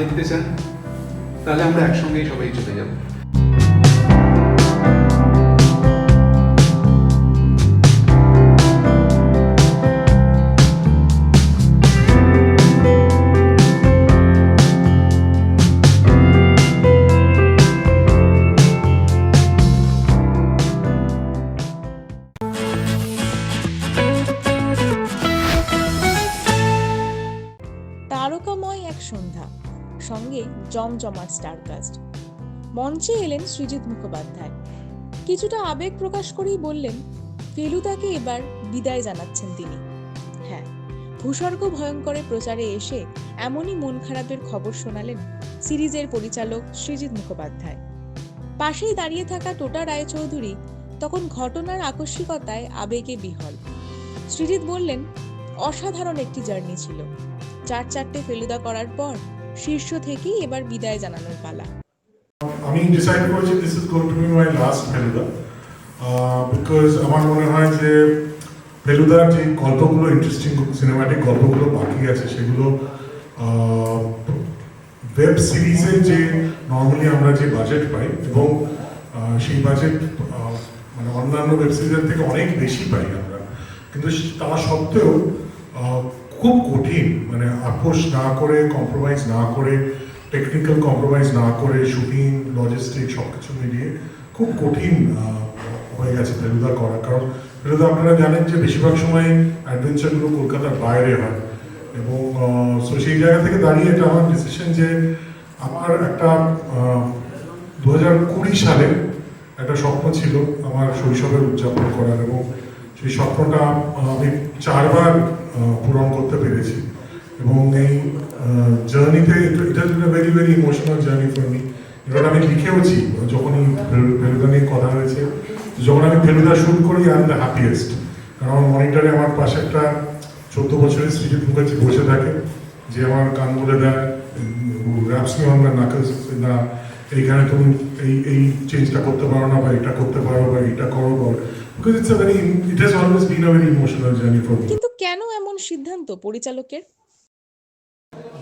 দেখতে চান তাহলে আমরা একসঙ্গেই সবাই চলে যাব। তারকাময় এক সন্ধ্যা। সঙ্গে জমজমাট স্টারকাস্ট। মঞ্চে এলেন সৃজিত মুখোপাধ্যায়। কিছুটা আবেগ প্রকাশ করেই বললেন, ফেলুদাকে এবার বিদায় জানাচ্ছেন তিনি। হ্যাঁ ভূস্বর্গ ভয়ঙ্করের প্রচারে এসে এমনই মন খারাপের খবর শোনালেন সিরিজের পরিচালক সৃজিত মুখোপাধ্যায়। পাশেই দাঁড়িয়ে থাকা টোটা রায়চৌধুরী তখন ঘটনার আকস্মিকতায় আবেগে বিহল। সৃজিত বললেন, অসাধারণ একটি জার্নি ছিল। চার চারটে ফেলুদা করার পর শীর্ষ থেকেই এবার বিদায় জানানোর পালা। আমি ডিসাইড করেছি this is going to be my last Feluda because আমার মনে হয় যে ফেলুদার যে গল্পগুলো ইন্টারেস্টিং সিনেমাটিক গল্পগুলো বাকি আছে, সেগুলো ওয়েব সিরিজের যে নর্মালি আমরা যে বাজেট পাই এবং সেই বাজেট মানে অন্যান্য ওয়েব সিরিজের থেকে অনেক বেশি পাই আমরা। কিন্তু তা সত্ত্বেও খুব কঠিন মানে আপোষ না করে কম্প্রোমাইজ না করে টেকনিক্যাল কম্প্রোমাইজ না করে শুটিং লজিস্টিক সব কিছু মিলিয়ে খুব কঠিন হয়ে গেছে ফেলুদা করা। কারণ ফেলুদা, আপনারা জানেন যে বেশিরভাগ সময় অ্যাডভেঞ্চারগুলো কলকাতার বাইরে হয়। এবং সো সেই জায়গা থেকে দাঁড়িয়ে এটা আমার ডিসিশন যে আমার একটা দু হাজার কুড়ি সালে একটা স্বপ্ন ছিল আমার শৈশবের উদযাপন করার। এবং সেই স্বপ্নটা আমি চারবার পূরণ করতে পেরেছি। এবং এই জার্নিতে এটা একটা very very emotional journey for me এটা আমি লিখেওছি যখনই ফেলু- ফেলুদা নিয়ে কথা হয়েছে যখন আমি ফেলুদা শুট করি আই এম দ্য হ্যাপিয়েস্ট কারণ আমার মনিটরে আমার পাশে একটা চোদ্দ বছরের সৃজিত মুখার্জি বসে থাকে, যে আমার গান বলে দেয় raps me on the knuckles না, এইখানে তুমি এই এই চেঞ্জটা করতে পারো না, বা এটা করতে পারো, বা এটা করো, বা because it's a very it has always been a very emotional journey for me কেন সিদ্ধান্ত পরিচালকের?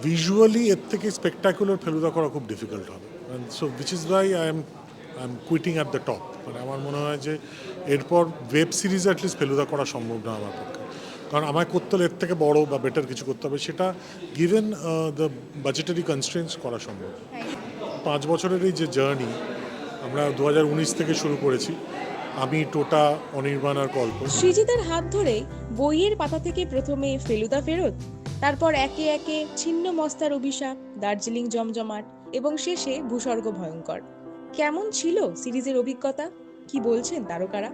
ভিজুয়ালি এর থেকে স্পেকটাকুলার ফেলুদা করা খুব ডিফিকাল্ট হবে। So which is why I am I am quitting at the top মানে আমার মনে হয় যে এরপর ওয়েব সিরিজ অ্যাটলিস্ট ফেলুদা করা সম্ভব না আমার পক্ষে। কারণ আমায় করতে হলে এর থেকে বড় বা বেটার কিছু করতে হবে সেটা গিভেন দ্য বাজেটারি কনস্ট্রেন্স করা সম্ভব। পাঁচ বছরের এই যে জার্নি আমরা দু হাজার উনিশ থেকে শুরু করেছি। আমি টোটা অনির্বাণ আর কল্প সৃজিতের হাত ধরে বইয়ের পাতা থেকে প্রথমে ফেলুদা ফেরত তারপর একে একে ছিন্ন মস্তার অভিশাপ দার্জিলিং জমজমাট এবং শেষে ভূস্বর্গ ভয়ঙ্কর। কেমন ছিল সিরিজের অভিজ্ঞতা? কি বলছেন তারকারা?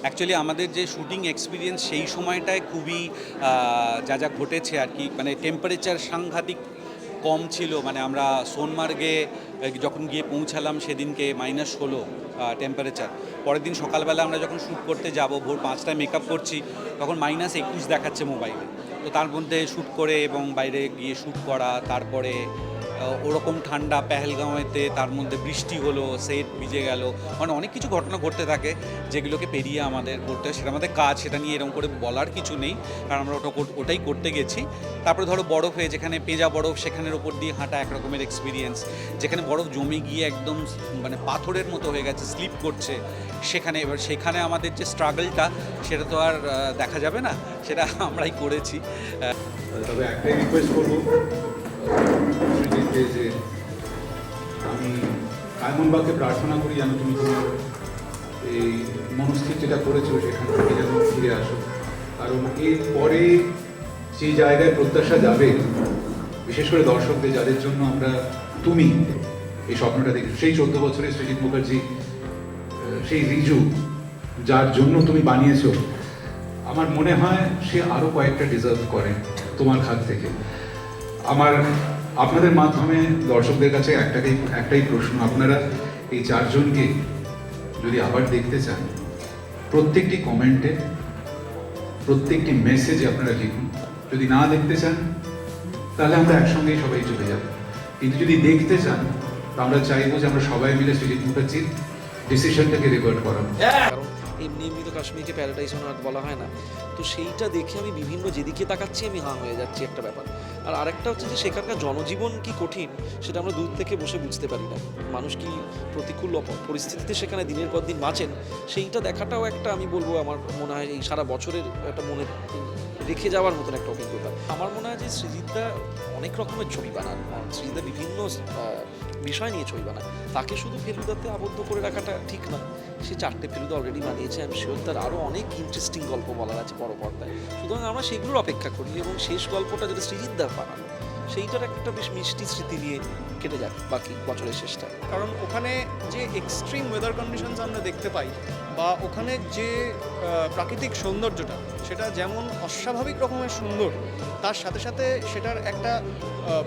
অ্যাকচুয়ালি আমাদের যে শুটিং এক্সপিরিয়েন্স সেই সময়টায় খুবই যা যা ঘটেছে আর কি মানে টেম্পারেচার সাংঘাতিক কম ছিল মানে আমরা সোনমার্গে যখন গিয়ে পৌঁছালাম সেদিনকে মাইনাস ষোলো টেম্পারেচার পরের দিন সকালবেলা আমরা যখন শ্যুট করতে যাব, ভোর পাঁচটায় মেকআপ করছি, তখন মাইনাস একুশ দেখাচ্ছে মোবাইলে তো তার মধ্যে শ্যুট করে এবং বাইরে গিয়ে শ্যুট করা, তারপরে ওরকম ঠান্ডা পেহেলগাঁওয়েতে তার মধ্যে বৃষ্টি হলো, সেট ভিজে গেল মানে অনেক কিছু ঘটনা ঘটতে থাকে যেগুলোকে পেরিয়ে আমাদের করতে হয়। সেটা আমাদের কাজ, সেটা নিয়ে এরকম করে বলার কিছু নেই, কারণ আমরা ওটা ওটাই করতে গেছি। তারপরে ধরো বরফে, যেখানে পেজা বরফ, সেখানের ওপর দিয়ে হাঁটা একরকমের এক্সপিরিয়েন্স যেখানে বরফ জমে গিয়ে একদম মানে পাথরের মতো হয়ে গেছে স্লিপ করছে, সেখানে এবার সেখানে আমাদের যে স্ট্রাগলটা সেটা তো আর দেখা যাবে না, সেটা আমরাই করেছি। তবে একটাই রিকোয়েস্ট করব যে আমি কায়মনবাগকে প্রার্থনা করি যেন তুমি তোমার এই মনস্থির যেটা করেছ সেখান থেকে যেন ফিরে আসো। কারণ এর পরে যে জায়গায় প্রত্যাশা যাবে, বিশেষ করে দর্শকদের, যাদের জন্য আমরা তুমি এই স্বপ্নটা দেখি সেই চোদ্দ বছরের সৃজিত মুখার্জি সেই রিজু, যার জন্য তুমি বানিয়েছো, আমার মনে হয় সে আরও কয়েকটা ডিজার্ভ করে তোমার হাত থেকে। আমার, আপনাদের মাধ্যমে দর্শকদের কাছে একটাই একটাই প্রশ্ন। আপনারা এই চারজনকে যদি আবার দেখতে চান, প্রত্যেকটি কমেন্টে, প্রত্যেকটি মেসেজে আপনারা লিখুন। যদি না দেখতে চান, তাহলে আমরা একসঙ্গেই সবাই চলে যাব। কিন্তু যদি দেখতে চান আমরা চাইব যে আমরা সবাই মিলে সুজিত মুখার্জির ডিসিশনটাকে রেকর্ড কারণ এমনি এমনি তো কাশ্মীরকে প্যারাডাইস অন আর্থ বলা হয় না। তো সেইটা দেখে আমি বিভিন্ন যেদিকে তাকাচ্ছি আমি হাঁ হয়ে যাচ্ছি একটা ব্যাপার। আর আরেকটা হচ্ছে যে সেখানকার জনজীবন কি কঠিন, সেটা আমরা দূর থেকে বসে বুঝতে পারি না। মানুষ কি প্রতিকূল পরিস্থিতিতে সেখানে দিনের পর দিন বাঁচেন? সেইটা দেখাটাও একটা আমি বলব আমার মনে হয় এই সারা বছরের একটা মনে রেখে যাওয়ার মতন একটা অভিজ্ঞতা। আমার মনে হয় যে সৃজিতদা অনেক রকমের ছবি বানান। সৃজিতদা বিভিন্ন বিষয় নিয়ে চলবে না। তাকে শুধু ফেলুদাতে আবদ্ধ করে রাখাটা ঠিক না সে চারটে ফেলুদা অলরেডি বানিয়েছে আমি শিওর তার আরও অনেক ইন্টারেস্টিং গল্প বলার আছে বড় পর্দায়। সুতরাং আমরা সেগুলোর অপেক্ষা করি এবং শেষ গল্পটা যেটা সৃজিতদার বানানো, সেইটার একটা বেশ মিষ্টি স্মৃতি নিয়ে কেটে যাক বাকি বছরের শেষটা। কারণ ওখানে যে এক্সট্রিম ওয়েদার কন্ডিশনস আমরা দেখতে পাই বা ওখানে যে প্রাকৃতিক সৌন্দর্যটা, সেটা যেমন অস্বাভাবিক রকমের সুন্দর, তার সাথে সাথে সেটার একটা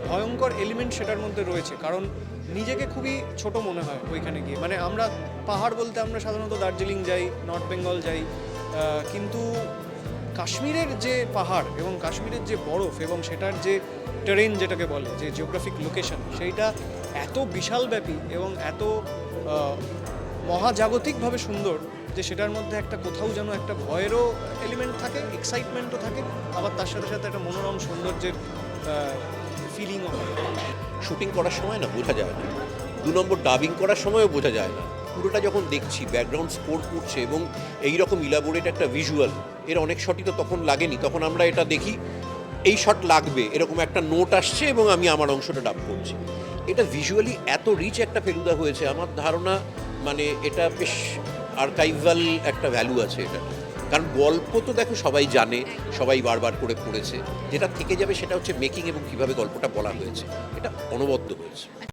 ভয়ঙ্কর এলিমেন্ট সেটার মধ্যে রয়েছে। কারণ নিজেকে খুবই ছোট মনে হয় ওইখানে গিয়ে। মানে আমরা পাহাড় বলতে আমরা সাধারণত দার্জিলিং যাই, নর্থ বেঙ্গল যাই কিন্তু কাশ্মীরের যে পাহাড় এবং কাশ্মীরের যে বরফ এবং সেটার যে টেরেন যেটাকে বলে, যে জিওগ্রাফিক লোকেশন সেইটা এত বিশালব্যাপী এবং এত মহাজাগতিকভাবে সুন্দর যে সেটার মধ্যে একটা কোথাও যেন একটা ভয়েরও এলিমেন্ট থাকে এক্সাইটমেন্টও থাকে, আবার তার সাথে সাথে একটা মনোরম সৌন্দর্যের ফিলিংও হয় শুটিং করার সময় না, বোঝা যায় না। দু নম্বর ডাবিং করার সময়ও বোঝা যায় না। পুরোটা যখন দেখছি ব্যাকগ্রাউন্ড স্কোর করছে এবং এই রকম ইলাবোরেট একটা ভিজুয়াল এর অনেক শটই তো তখন লাগেনি। তখন আমরা এটা দেখি, এই শট লাগবে, এরকম একটা নোট আসছে এবং আমি আমার অংশটা ডাব করছি। এটা ভিজুয়ালি এত রিচ একটা ফেলুদা হয়েছে, আমার ধারণা মানে এটা বেশ আর্কাইভাল একটা ভ্যালু আছে এটা কারণ গল্প তো দেখো সবাই জানে, সবাই বারবার করে পড়েছে। যেটা থেকে যাবে সেটা হচ্ছে মেকিং এবং কীভাবে গল্পটা বলা হয়েছে। এটা অনবদ্য হয়েছে।